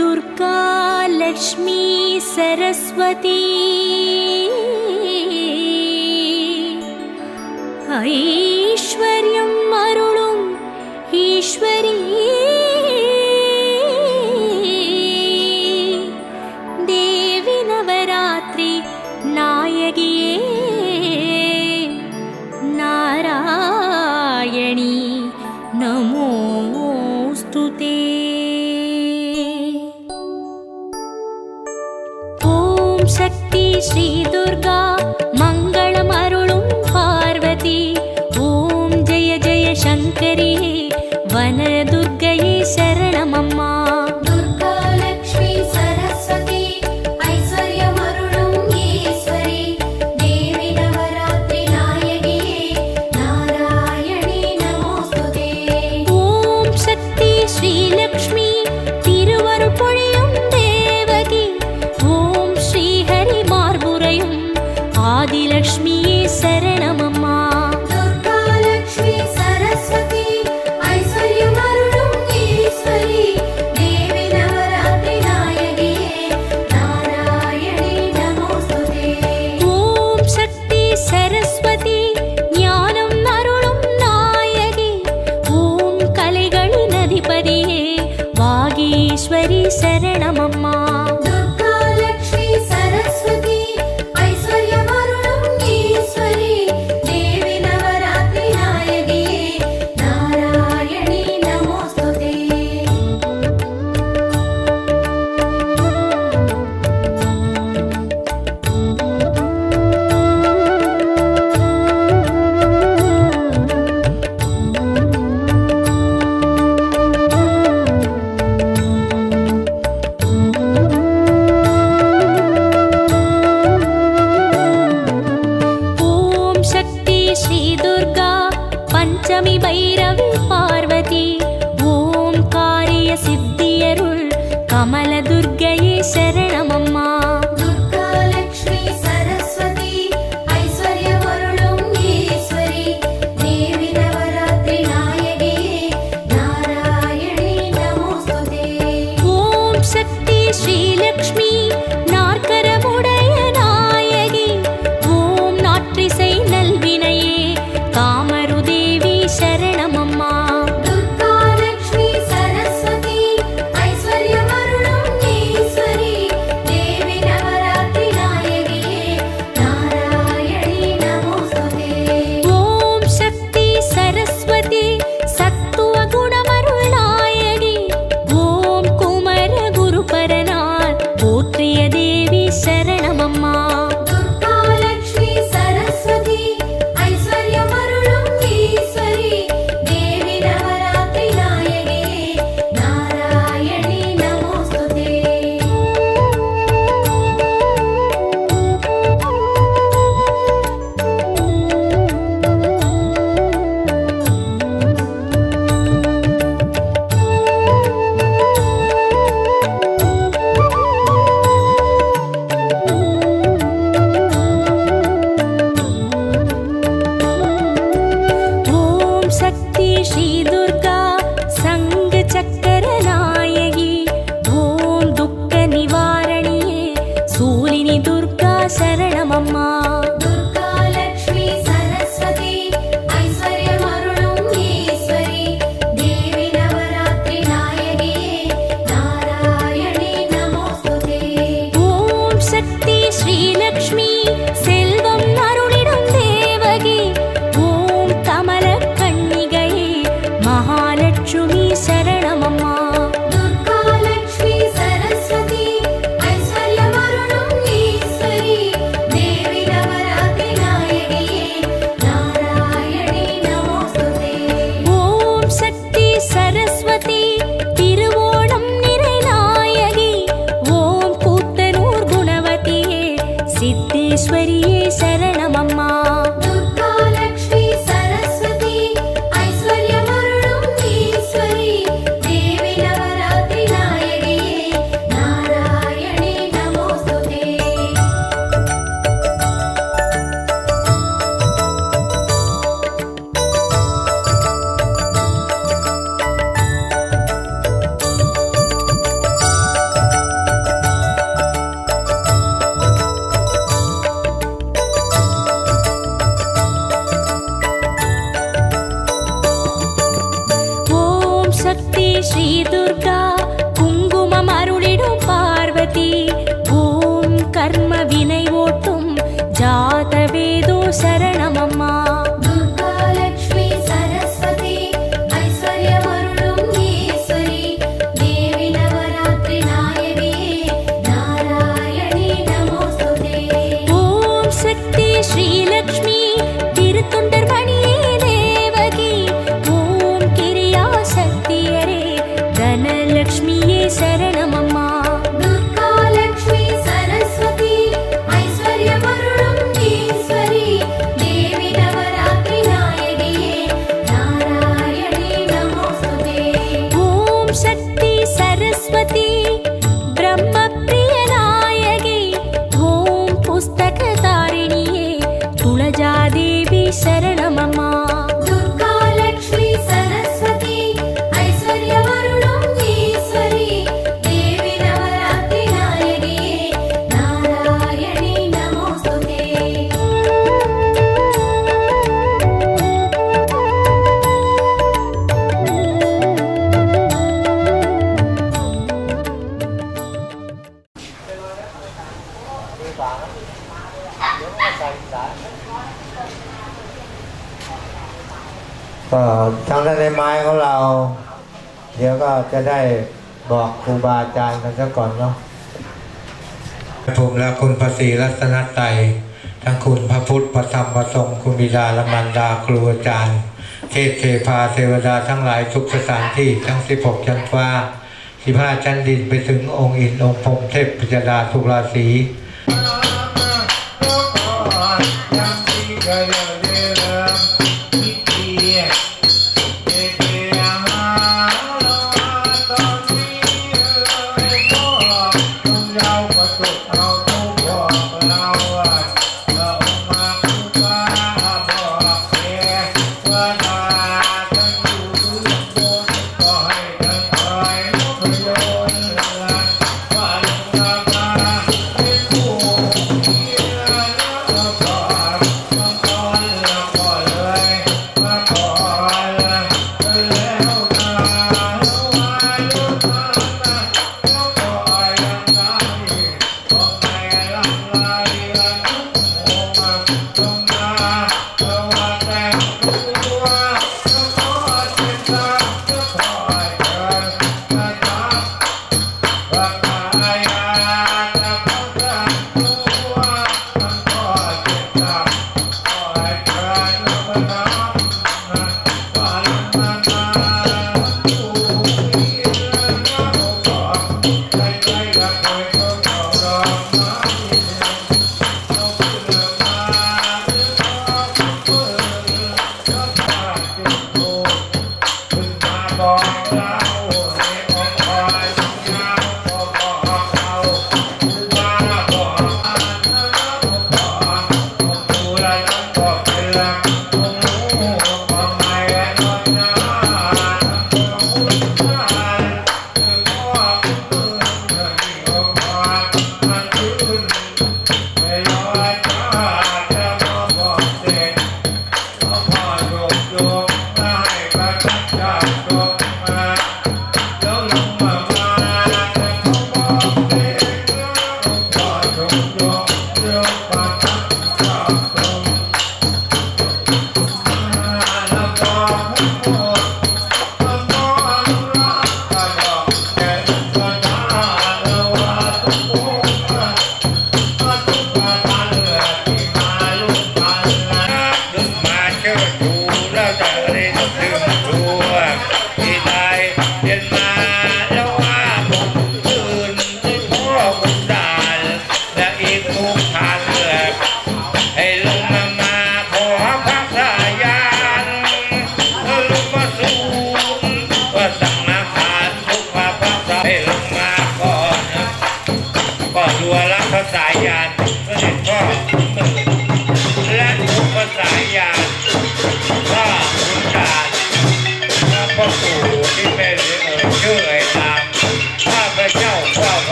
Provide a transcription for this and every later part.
दुर्गा लक्ष्मी सरस्वती। ऐश्वर्यम् sweaty is ไม้ของเรา เดี๋ยวก็จะได้บอกครูบาอาจารย์กันซะก่อนเนาะผมและคุณพระศรีรัตนตรัยทั้งคุณพระพุทธพระธรรมพระสงฆ์คุณบิดาและมารดาครูอาจารย์ เทพเทพาเทวดาทั้งหลายทุกสถานที่ทั้ง 16 ชั้นฟ้า 15 ชั้นดินไปถึงองค์อินองค์พรมเทพพิจดาทุกราศี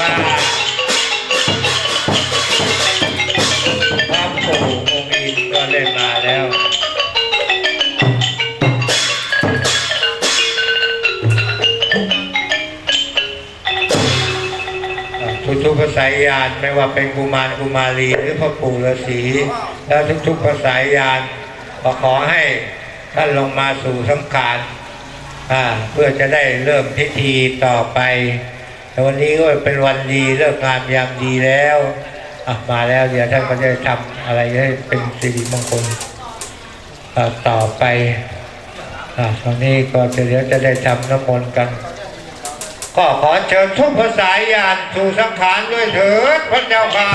พระปู่องค์อินก็ได้มาแล้วทุกๆภาษาญาณไม่ว่าเป็นกุมารกุมารีหรือพ่อปู่ฤาษีแล้วทุกๆภาษาญาณก็ขอให้ท่านลงมาสู่สังขารเพื่อจะได้เริ่มพิธีต่อไป แต่วันนี้ก็เป็นวันดีเลิกงานยามดีแล้วมาแล้วเดี๋ยวท่านก็จะทำอะไรให้เป็นสิริมงคลต่อไปตอนนี้ก็จะเดี๋ยวจะได้ทำน้ำมนต์กัน ก็ขอเชิญทุกภาษายานสู่สังขารด้วยเถิดพระเจ้าค่ะ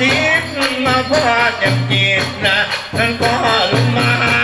ติมาพาเจ็บจิตนะนั่นก็ลงมา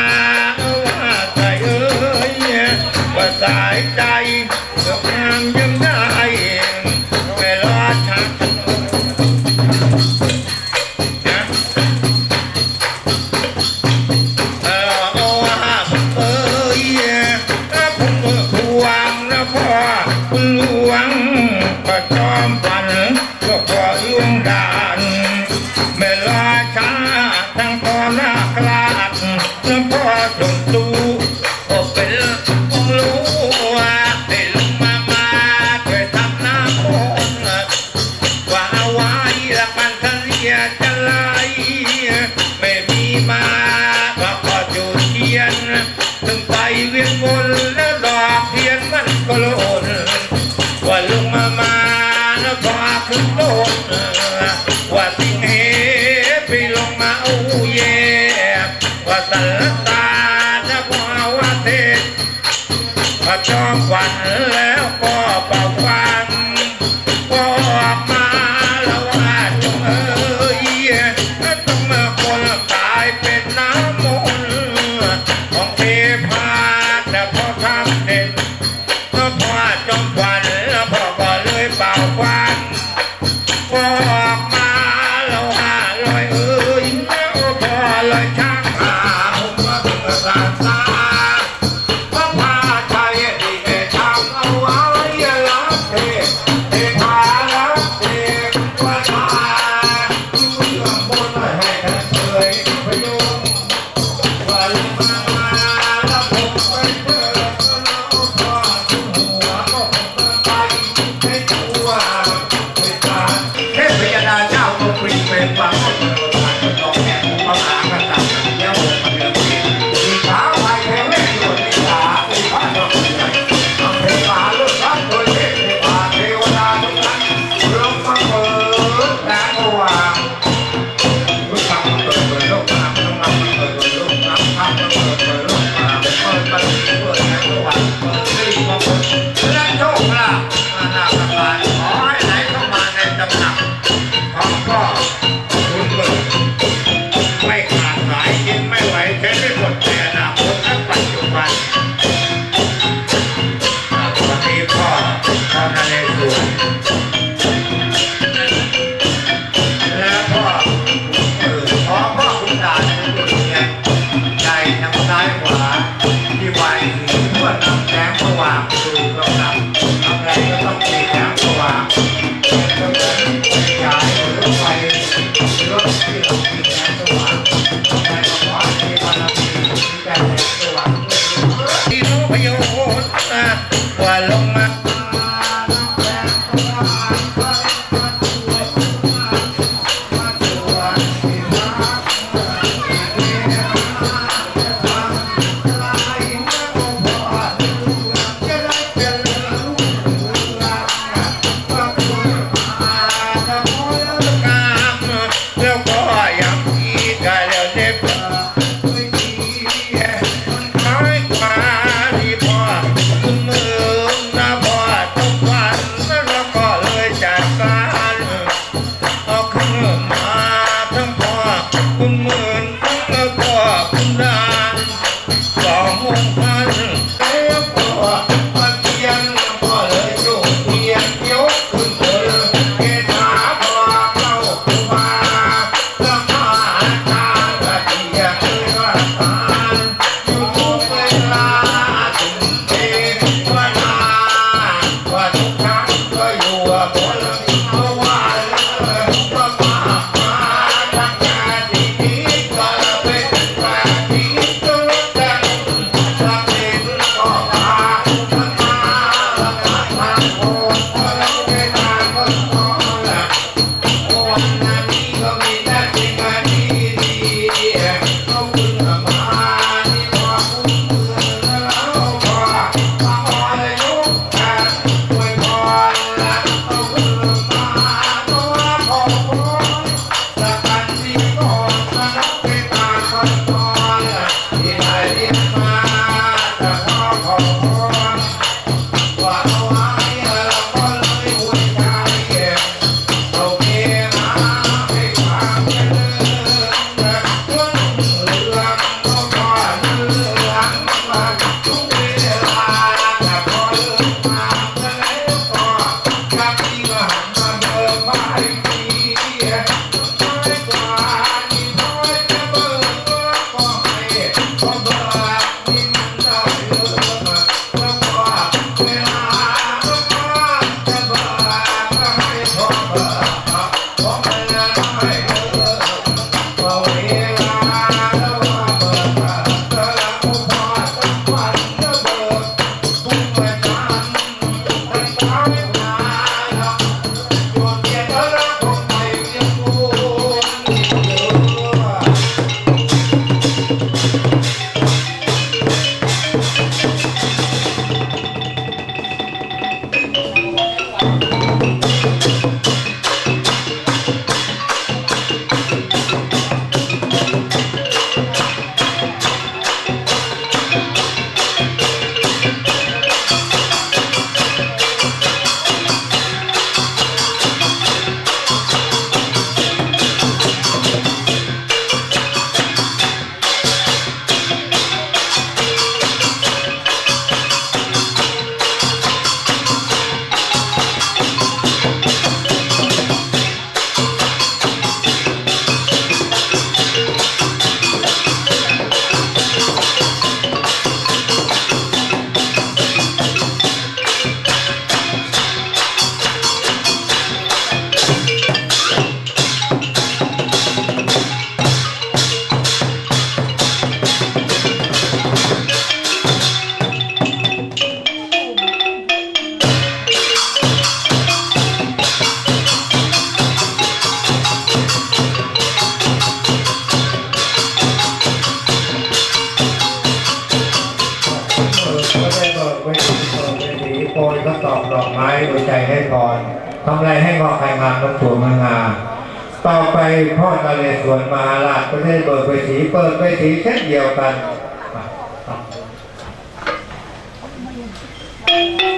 ศ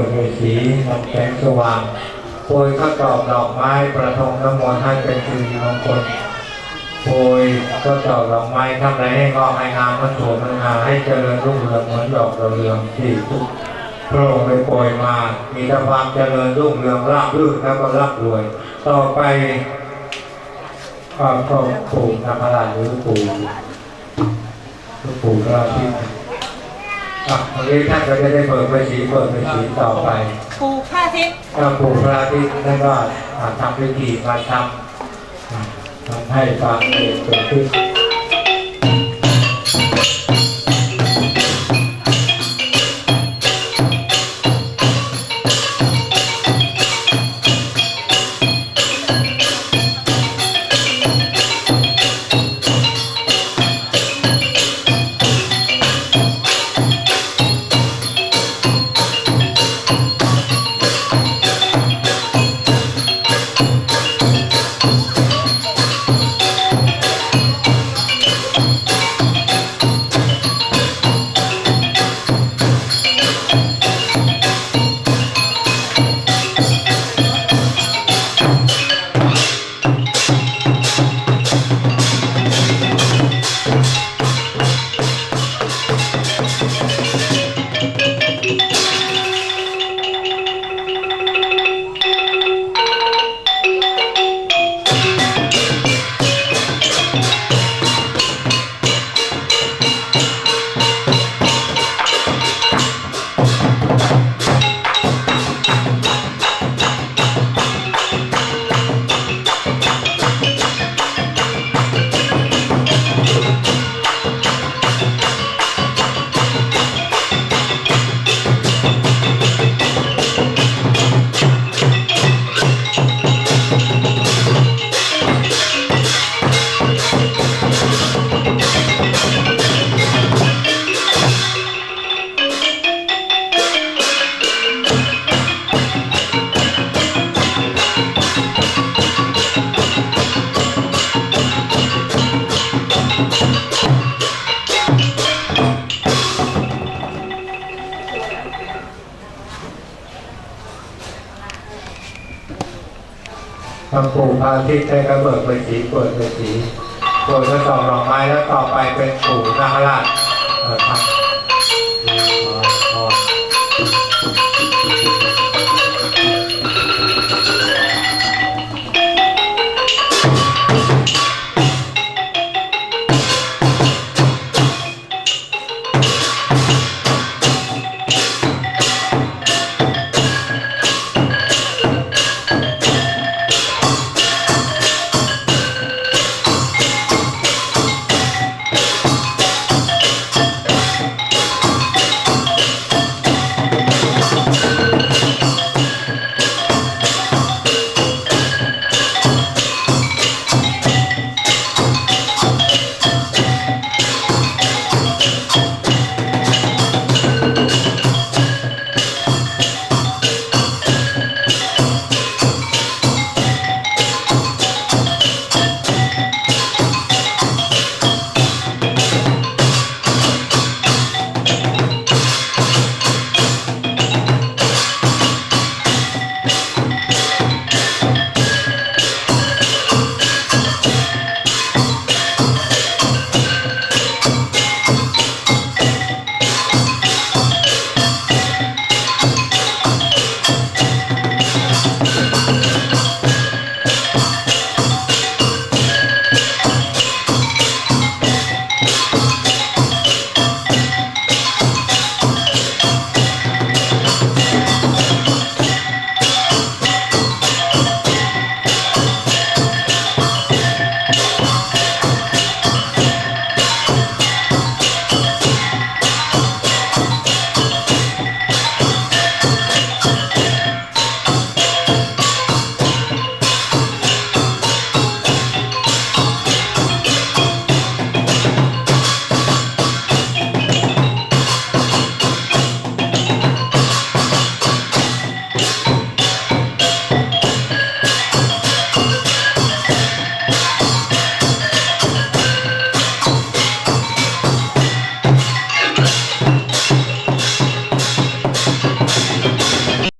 ดกสีเปิดกสีน้ำแข็งสว่างโปรยข้าวตอกดอกไม้ประทงน้ำมนต์ให้เป็นสิริมงคลโปรยข้าวตอกดอกไม้ทำไรให้งอกให้งามมันสวยมันงามให้เจริญรุ่งเรืองเหมือนดอกดาวเรืองที่ทุกพระองค์ได้โปรยมา มีแต่ความเจริญรุ่งเรืองราบรื่นแล้วก็ร่ำรวย ต่อไปก็ปู่นาคราชหรือปู่หลวงปู่ ก็ที่อะวันนี้ท่านก็จะได้เปิดไปสีเปิดไปสีต่อไปปูผ้าทิพย์ก็ปู่พระอาทิตย์ท่านก็อ่าทำพิธีมาทำอ่าทำให้ความเกิดเกิดขึ้น ระอาทิตย์ได้กระเบิดไปสีเปิดไปสีเปรยกระสอบดอกไม้แล้วต่อไปเป็นปู่นาคราช